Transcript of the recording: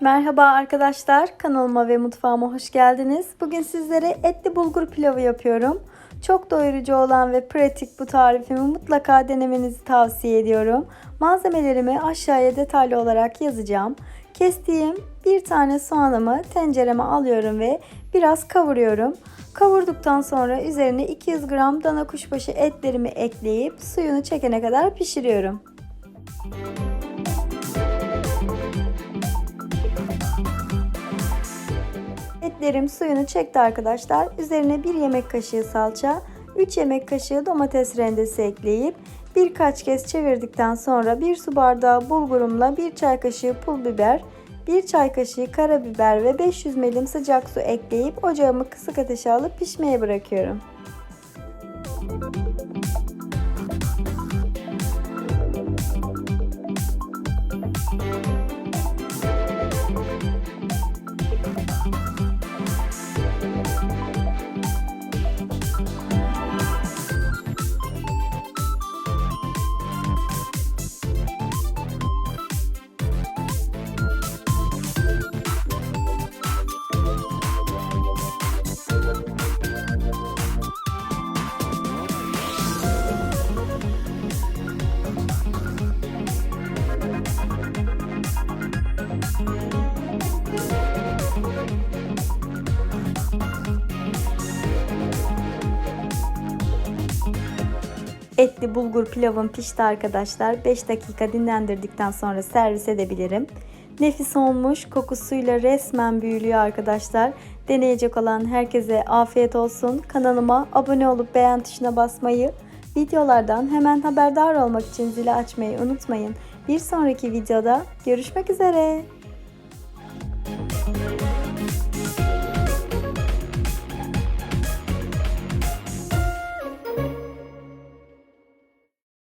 Merhaba arkadaşlar, kanalıma ve mutfağıma hoş geldiniz. Bugün sizlere etli bulgur pilavı yapıyorum. Çok doyurucu olan ve pratik bu tarifimi mutlaka denemenizi tavsiye ediyorum. Malzemelerimi aşağıya detaylı olarak yazacağım. Kestiğim bir tane soğanımı tencereme alıyorum ve biraz kavuruyorum. Kavurduktan sonra üzerine 200 gram dana kuşbaşı etlerimi ekleyip suyunu çekene kadar pişiriyorum. Etlerim suyunu çekti arkadaşlar. Üzerine 1 yemek kaşığı salça, 3 yemek kaşığı domates rendesi ekleyip birkaç kez çevirdikten sonra 1 su bardağı bulgurumla 1 çay kaşığı pul biber, 1 çay kaşığı karabiber ve 500 ml sıcak su ekleyip ocağımı kısık ateşe alıp pişmeye bırakıyorum. Etli bulgur pilavım pişti arkadaşlar. 5 dakika dinlendirdikten sonra servis edebilirim. Nefis olmuş. Kokusuyla resmen büyülüyor arkadaşlar. Deneyecek olan herkese afiyet olsun. Kanalıma abone olup beğen tuşuna basmayı, videolardan hemen haberdar olmak için zili açmayı unutmayın. Bir sonraki videoda görüşmek üzere.